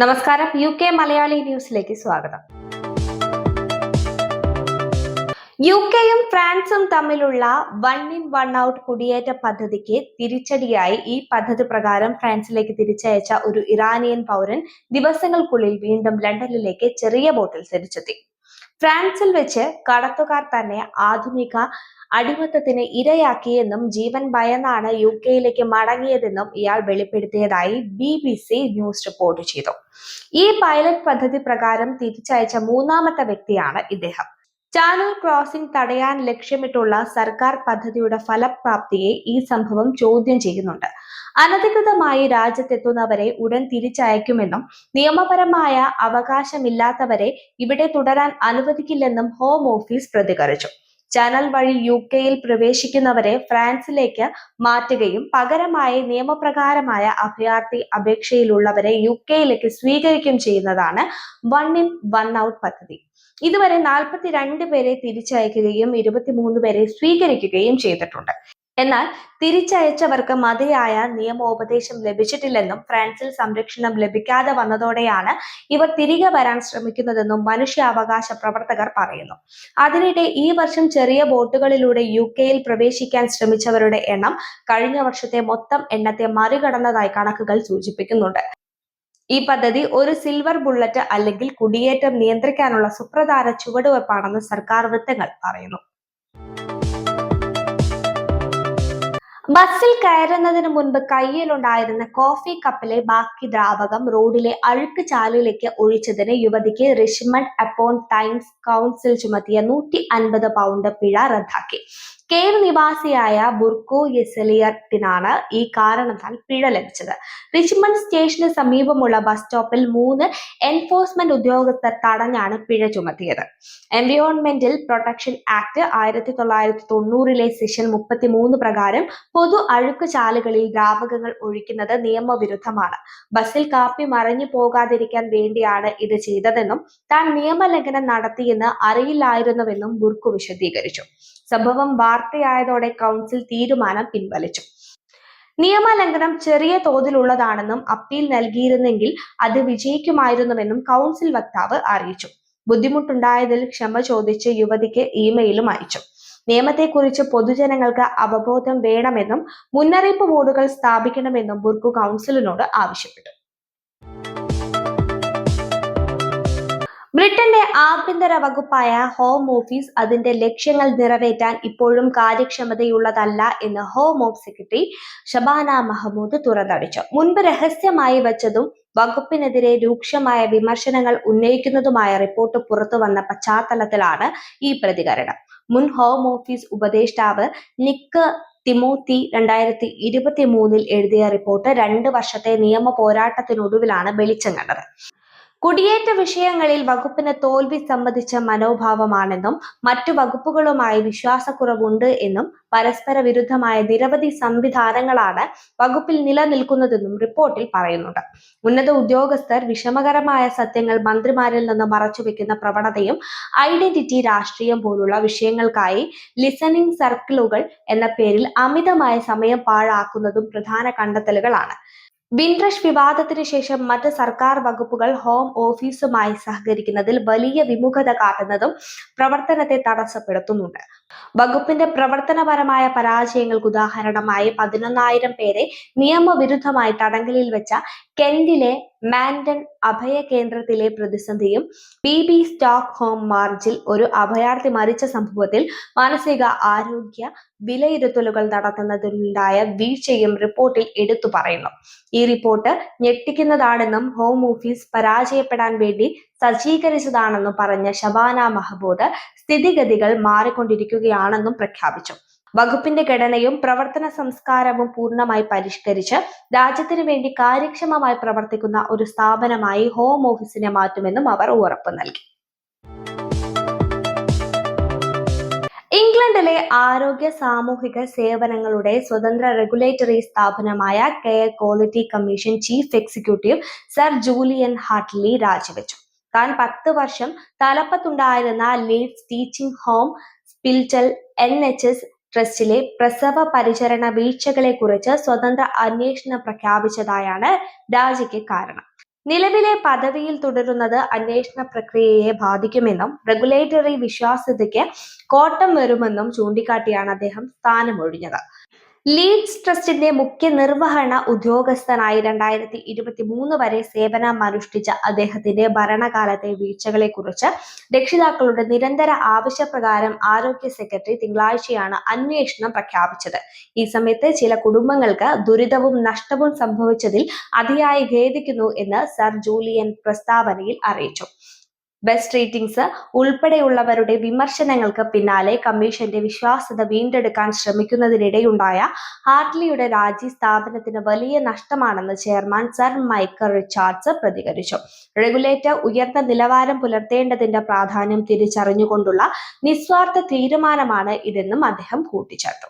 നമസ്കാരം. U K Malayali ന്യൂസിലേക്ക് സ്വാഗതം. യു കെയും ഫ്രാൻസും തമ്മിലുള്ള വൺ ഇൻ വൺ ഔട്ട് കുടിയേറ്റ പദ്ധതിക്ക് തിരിച്ചടിയായി ഈ പദ്ധതി പ്രകാരം ഫ്രാൻസിലേക്ക് തിരിച്ചയച്ച ഒരു ഇറാനിയൻ പൗരൻ ദിവസങ്ങൾക്കുള്ളിൽ വീണ്ടും ലണ്ടനിലേക്ക് ചെറിയ ബോട്ടിൽ തിരിച്ചെത്തി. ഫ്രാൻസിൽ വെച്ച് കടത്തുകാർ തന്നെ ആധുനിക അടിമത്തത്തിന് ഇരയാക്കിയെന്നും ജീവൻ ഭയന്നാണ് യു കെയിലേക്ക് മടങ്ങിയതെന്നും ഇയാൾ വെളിപ്പെടുത്തിയതായി B B C news report ചെയ്തു. ഈ പൈലറ്റ് പദ്ധതി പ്രകാരം തിരിച്ചയച്ച മൂന്നാമത്തെ വ്യക്തിയാണ് ഇദ്ദേഹം. ചാനൽ ക്രോസിംഗ് തടയാൻ ലക്ഷ്യമിട്ടുള്ള സർക്കാർ പദ്ധതിയുടെ ഫലപ്രാപ്തിയെ ഈ സംഭവം ചോദ്യം ചെയ്യുന്നുണ്ട്. അനധികൃതമായി രാജ്യത്തെത്തുന്നവരെ ഉടൻ തിരിച്ചയക്കുമെന്നും നിയമപരമായ അവകാശമില്ലാത്തവരെ ഇവിടെ തുടരാൻ അനുവദിക്കില്ലെന്നും ഹോം ഓഫീസ് പ്രതികരിച്ചു. ചാനൽ വഴി യു കെയിൽ പ്രവേശിക്കുന്നവരെ ഫ്രാൻസിലേക്ക് മാറ്റുകയും പകരമായി നിയമപ്രകാരമായ അഭയാർത്ഥി അപേക്ഷയിലുള്ളവരെ യു കെയിലേക്ക് സ്വീകരിക്കുകയും ചെയ്യുന്നതാണ് വൺ ഇൻ വൺ ഔട്ട് പദ്ധതി. ഇതുവരെ നാൽപ്പത്തിരണ്ട് പേരെ തിരിച്ചയക്കുകയും ഇരുപത്തിമൂന്ന് പേരെ സ്വീകരിക്കുകയും ചെയ്തിട്ടുണ്ട്. എന്നാൽ തിരിച്ചയച്ചവർക്ക് മതിയായ നിയമോപദേശം ലഭിച്ചിട്ടില്ലെന്നും ഫ്രാൻസിൽ സംരക്ഷണം ലഭിക്കാതെ വന്നതോടെയാണ് ഇവർ തിരികെ വരാൻ ശ്രമിക്കുന്നതെന്നും മനുഷ്യാവകാശ പ്രവർത്തകർ പറയുന്നു. അതിനിടെ ഈ വർഷം ചെറിയ ബോട്ടുകളിലൂടെ യു കെയിൽ പ്രവേശിക്കാൻ ശ്രമിച്ചവരുടെ എണ്ണം കഴിഞ്ഞ വർഷത്തെ മൊത്തം എണ്ണത്തെ മറികടന്നതായി കണക്കുകൾ സൂചിപ്പിക്കുന്നുണ്ട്. ഈ പദ്ധതി ഒരു സിൽവർ ബുള്ളറ്റ് അല്ലെങ്കിൽ കുടിയേറ്റം നിയന്ത്രിക്കാനുള്ള സുപ്രധാന ചുവടുവെപ്പാണെന്ന് സർക്കാർ വൃത്തങ്ങൾ പറയുന്നു. ബസ്സിൽ കയറുന്നതിന് മുൻപ് കയ്യിലുണ്ടായിരുന്ന കോഫി കപ്പിലെ ബാക്കി ദ്രാവകം റോഡിലെ അഴുക്ക് ചാലിലേക്ക് ഒഴിച്ചതിന് യുവതിക്ക് റിഷ്മണ്ട് അപ്പോൺ ടൈംസ് കൗൺസിൽ ചുമത്തിയ നൂറ്റി അൻപത് പൗണ്ട് പിഴ റദ്ദാക്കി. കെയർ നിവാസിയായ ബുർക്കോ യെസലിയത്തിനാണ് ഈ കാരണത്താൽ പിഴ ലഭിച്ചത്. റിച്ച്മണ്ട് സ്റ്റേഷന് സമീപമുള്ള ബസ് സ്റ്റോപ്പിൽ മൂന്ന് എൻഫോഴ്സ്മെന്റ് ഉദ്യോഗസ്ഥർ തടഞ്ഞാണ് പിഴ ചുമത്തിയത്. എൻവയോൺമെന്റൽ പ്രൊട്ടക്ഷൻ ആക്ട് ആയിരത്തി തൊള്ളായിരത്തി തൊണ്ണൂറിലെ സെഷൻ മുപ്പത്തിമൂന്ന് പ്രകാരം പൊതു അഴുക്ക് ചാലുകളിൽ ദ്രാവകങ്ങൾ ഒഴിക്കുന്നത് നിയമവിരുദ്ധമാണ്. ബസ്സിൽ കാപ്പി മറഞ്ഞു പോകാതിരിക്കാൻ വേണ്ടിയാണ് ഇത് ചെയ്തതെന്നും താൻ നിയമലംഘനം നടത്തിയെന്ന് അറിയില്ലായിരുന്നുവെന്നും ബുർക്കു വിശദീകരിച്ചു. സംഭവം വാർത്തയായതോടെ കൗൺസിൽ തീരുമാനം പിൻവലിച്ചു. നിയമലംഘനം ചെറിയ തോതിലുള്ളതാണെന്നും അപ്പീൽ നൽകിയിരുന്നെങ്കിൽ അത് വിജയിക്കുമായിരുന്നുവെന്നും കൗൺസിൽ വക്താവ് അറിയിച്ചു. ബുദ്ധിമുട്ടുണ്ടായതിൽ ക്ഷമ ചോദിച്ച് യുവതിക്ക് ഇമെയിലും അയച്ചു. നിയമത്തെക്കുറിച്ച് പൊതുജനങ്ങൾക്ക് അവബോധം വേണമെന്നും മുന്നറിയിപ്പ് ബോർഡുകൾ സ്ഥാപിക്കണമെന്നും ബുർക്കു കൗൺസിലിനോട് ആവശ്യപ്പെട്ടു. ബ്രിട്ടന്റെ ആഭ്യന്തര വകുപ്പായ ഹോം ഓഫീസ് അതിന്റെ ലക്ഷ്യങ്ങൾ നിറവേറ്റാൻ ഇപ്പോഴും കാര്യക്ഷമതയുള്ളതല്ല എന്ന് home of secretary Shabana Mahmood തുറന്നടിച്ചു. മുൻപ് രഹസ്യമായി വച്ചതും വകുപ്പിനെതിരെ രൂക്ഷമായ വിമർശനങ്ങൾ ഉന്നയിക്കുന്നതുമായ റിപ്പോർട്ട് പുറത്തു വന്ന പശ്ചാത്തലത്തിലാണ് ഈ പ്രതികരണം. മുൻ ഹോം ഓഫീസ് ഉപദേഷ്ടാവ് നിക്ക് തിമോത്തി രണ്ടായിരത്തി ഇരുപത്തി മൂന്നിൽ എഴുതിയ റിപ്പോർട്ട് രണ്ട് വർഷത്തെ നിയമ പോരാട്ടത്തിനൊടുവിലാണ് വെളിച്ചം കണ്ടത്. കുടിയേറ്റ വിഷയങ്ങളിൽ വകുപ്പിന് തോൽവി സംബന്ധിച്ച മനോഭാവമാണെന്നും മറ്റു വകുപ്പുകളുമായി വിശ്വാസക്കുറവുണ്ട് എന്നും പരസ്പര വിരുദ്ധമായ നിരവധി സംവിധാനങ്ങളാണ് വകുപ്പിൽ നിലനിൽക്കുന്നതെന്നും റിപ്പോർട്ടിൽ പറയുന്നുണ്ട്. ഉന്നത ഉദ്യോഗസ്ഥർ വിഷമകരമായ സത്യങ്ങൾ മന്ത്രിമാരിൽ നിന്ന് മറച്ചുവെക്കുന്ന പ്രവണതയും ഐഡന്റിറ്റി രാഷ്ട്രീയം പോലുള്ള വിഷയങ്ങൾക്കായി ലിസണിംഗ് സർക്കിളുകൾ എന്ന പേരിൽ അമിതമായ സമയം പാഴാക്കുന്നതും പ്രധാന കണ്ടെത്തലുകളാണ്. വിൻട്രഷ് വിവാദത്തിന് ശേഷം മറ്റ് സർക്കാർ വകുപ്പുകൾ ഹോം ഓഫീസുമായി സഹകരിക്കുന്നതിൽ വലിയ വിമുഖത കാട്ടുന്നതും പ്രവർത്തനത്തെ തടസ്സപ്പെടുത്തുന്നുണ്ട്. വകുപ്പിന്റെ പ്രവർത്തനപരമായ പരാജയങ്ങൾക്ക് ഉദാഹരണമായി പതിനൊന്നായിരം പേരെ നിയമവിരുദ്ധമായി തടങ്കലിൽ വെച്ച കെന്റിലെ മാൻഡൻ അഭയ കേന്ദ്രത്തിലെ പ്രതിസന്ധിയും പി ബി സ്റ്റോക്ക് ഹോം മാർജിൽ ഒരു അഭയാർത്ഥി മരിച്ച സംഭവത്തിൽ മാനസിക ആരോഗ്യ വിലയിരുത്തലുകൾ നടത്തുന്നതിലുണ്ടായ വീഴ്ചയും റിപ്പോർട്ടിൽ എടുത്തു പറയുന്നു. ഈ റിപ്പോർട്ട് ഞെട്ടിക്കുന്നതാണെന്നും ഹോം ഓഫീസ് പരാജയപ്പെടാൻ വേണ്ടി സജ്ജീകരിച്ചതാണെന്നും പറഞ്ഞ ഷബാന മഹബൂദ് സ്ഥിതിഗതികൾ മാറിക്കൊണ്ടിരിക്കുകയാണെന്നും പ്രഖ്യാപിച്ചു. വകുപ്പിന്റെ ഘടനയും പ്രവർത്തന സംസ്കാരവും പൂർണമായി പരിഷ്കരിച്ച് രാജ്യത്തിനു വേണ്ടി കാര്യക്ഷമമായി പ്രവർത്തിക്കുന്ന ഒരു സ്ഥാപനമായി ഹോം ഓഫീസിനെ മാറ്റുമെന്നും അവർ ഉറപ്പു നൽകി. ഇംഗ്ലണ്ടിലെ ആരോഗ്യ സാമൂഹിക സേവനങ്ങളുടെ സ്വതന്ത്ര റെഗുലേറ്ററി സ്ഥാപനമായ care quality commission chief executive sir Julian Hartley രാജിവെച്ചു. താൻ പത്ത് വർഷം തലപ്പത്തുണ്ടായിരുന്ന Leeds teaching hospital N H S ട്രസ്റ്റിലെ പ്രസവ പരിചരണ വീഴ്ചകളെക്കുറിച്ച് സ്വതന്ത്ര അന്വേഷണം പ്രഖ്യാപിച്ചതായാണ് രാജിക്ക് കാരണം. നിലവിലെ പദവിയിൽ തുടരുന്നത് അന്വേഷണ പ്രക്രിയയെ ബാധിക്കുമെന്നും റെഗുലേറ്ററി വിശ്വാസ്യതയ്ക്ക് കോട്ടം വരുമെന്നും ചൂണ്ടിക്കാട്ടിയാണ് അദ്ദേഹം സ്ഥാനമൊഴിഞ്ഞത്. ലീഡ്സ് ട്രസ്റ്റിന്റെ മുഖ്യ നിർവഹണ ഉദ്യോഗസ്ഥനായി രണ്ടായിരത്തി ഇരുപത്തി മൂന്ന് വരെ സേവനം അനുഷ്ഠിച്ച അദ്ദേഹത്തിന്റെ ഭരണകാലത്തെ വീഴ്ചകളെക്കുറിച്ച് രക്ഷിതാക്കളുടെ നിരന്തര ആവശ്യപ്രകാരം ആരോഗ്യ സെക്രട്ടറി തിങ്കളാഴ്ചയാണ് അന്വേഷണം പ്രഖ്യാപിച്ചത്. ഈ സമയത്ത് ചില കുടുംബങ്ങൾക്ക് ദുരിതവും നഷ്ടവും സംഭവിച്ചതിൽ അതിയായി ഖേദിക്കുന്നു എന്ന് സർ ജൂലിയൻ പ്രസ്താവനയിൽ അറിയിച്ചു. ബെസ്റ്റ് റേറ്റിംഗ്സ് ഉൾപ്പെടെയുള്ളവരുടെ വിമർശനങ്ങൾക്ക് പിന്നാലെ കമ്മീഷന്റെ വിശ്വാസ്യത വീണ്ടെടുക്കാൻ ശ്രമിക്കുന്നതിനിടെയുണ്ടായ ഹാർട്ട്ലിയുടെ രാജി സ്ഥാപനത്തിന് വലിയ നഷ്ടമാണെന്ന് ചെയർമാൻ സർ മൈക്കൽ റിച്ചാർഡ്സ് പ്രതികരിച്ചു. റെഗുലേറ്റർ ഉയർന്ന നിലവാരം പുലർത്തേണ്ടതിന്റെ പ്രാധാന്യം തിരിച്ചറിഞ്ഞുകൊണ്ടുള്ള നിസ്വാർത്ഥ തീരുമാനമാണ് ഇതെന്നും അദ്ദേഹം കൂട്ടിച്ചേർത്തു.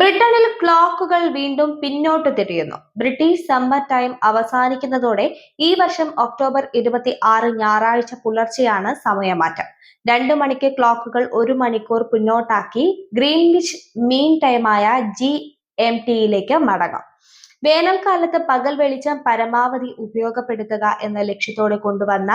ബ്രിട്ടനിൽ ക്ലോക്കുകൾ വീണ്ടും പിന്നോട്ട് തിരിയുന്നു. ബ്രിട്ടീഷ് സമ്മർ ടൈം അവസാനിക്കുന്നതോടെ ഈ വർഷം ഒക്ടോബർ ഇരുപത്തി ആറ് ഞായറാഴ്ച പുലർച്ചെയാണ് സമയമാറ്റം. രണ്ടു മണിക്ക് ക്ലോക്കുകൾ ഒരു മണിക്കൂർ പിന്നോട്ടാക്കി ഗ്രീൻവിച്ച് മീൻ ടൈമായ ജി എം ടിയിലേക്ക് മടങ്ങും. വേനൽക്കാലത്ത് പകൽ വെളിച്ചം പരമാവധി ഉപയോഗപ്പെടുത്തുക എന്ന ലക്ഷ്യത്തോടെ കൊണ്ടുവന്ന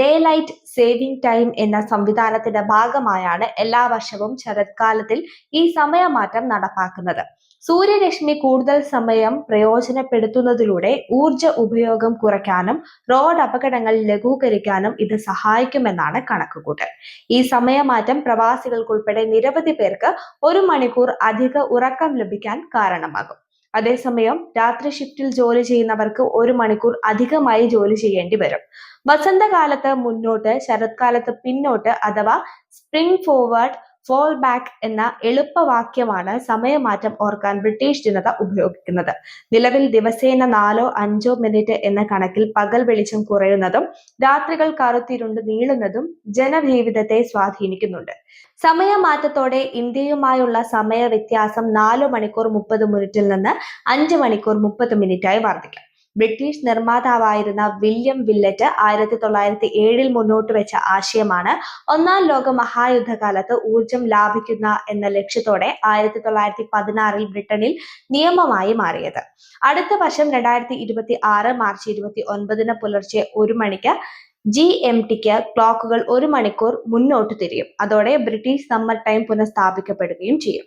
ഡേ ലൈറ്റ് സേവിംഗ് ടൈം എന്ന സംവിധാനത്തിന്റെ ഭാഗമായാണ് എല്ലാ വർഷവും ശരത്കാലത്തിൽ ഈ സമയമാറ്റം നടപ്പാക്കുന്നത്. സൂര്യരശ്മി കൂടുതൽ സമയം പ്രയോജനപ്പെടുത്തുന്നതിലൂടെ ഊർജ ഉപയോഗം കുറയ്ക്കാനും റോഡ് അപകടങ്ങൾ ലഘൂകരിക്കാനും ഇത് സഹായിക്കുമെന്നാണ് കണക്കുകൂട്ടൽ. ഈ സമയമാറ്റം പ്രവാസികൾക്കുൾപ്പെടെ നിരവധി പേർക്ക് ഒരു മണിക്കൂർ അധിക ഉറക്കം ലഭിക്കാൻ കാരണമാകും. അതേസമയം രാത്രി ഷിഫ്റ്റിൽ ജോലി ചെയ്യുന്നവർക്ക് ഒരു മണിക്കൂർ അധികമായി ജോലി ചെയ്യേണ്ടി വരും. വസന്തകാലത്ത് മുന്നോട്ട് ശരത്കാലത്ത് പിന്നോട്ട് അഥവാ സ്പ്രിംഗ് ഫോർവേഡ് ഫോൾ ബാക്ക് എന്ന എളുപ്പവാക്യമാണ് സമയമാറ്റം ഓർക്കാൻ ബ്രിട്ടീഷ് ജനത ഉപയോഗിക്കുന്നത്. നിലവിൽ ദിവസേന നാലോ അഞ്ചോ മിനിറ്റ് എന്ന കണക്കിൽ പകൽ വെളിച്ചം കുറയുന്നതും രാത്രികൾ കറുത്തിരുണ്ട് നീളുന്നതും ജനജീവിതത്തെ സ്വാധീനിക്കുന്നുണ്ട്. സമയമാറ്റത്തോടെ ഇന്ത്യയുമായുള്ള സമയ വ്യത്യാസം നാലു മണിക്കൂർ മുപ്പത് മിനിറ്റിൽ നിന്ന് അഞ്ച് മണിക്കൂർ മുപ്പത് മിനിറ്റായി വർദ്ധിക്കും. ബ്രിട്ടീഷ് നിർമ്മാതാവായിരുന്ന വില്യം വില്ലറ്റ് ആയിരത്തി തൊള്ളായിരത്തി ഏഴിൽ മുന്നോട്ട് വെച്ച ആശയമാണ് ഒന്നാം ലോക മഹായുദ്ധകാലത്ത് ഊർജം ലാഭിക്കുന്ന എന്ന ലക്ഷ്യത്തോടെ ആയിരത്തി തൊള്ളായിരത്തി പതിനാറിൽ ബ്രിട്ടനിൽ നിയമമായി മാറിയത്. അടുത്ത വർഷം രണ്ടായിരത്തി ഇരുപത്തി ആറ് മാർച്ച് ഇരുപത്തി ഒൻപതിന് പുലർച്ചെ ഒരു മണിക്ക് ജി എം ടിക്ക് ക്ലോക്കുകൾ ഒരു മണിക്കൂർ മുന്നോട്ട് തിരിയും. അതോടെ ബ്രിട്ടീഷ് സമ്മർ ടൈം പുനഃസ്ഥാപിക്കപ്പെടുകയും ചെയ്യും.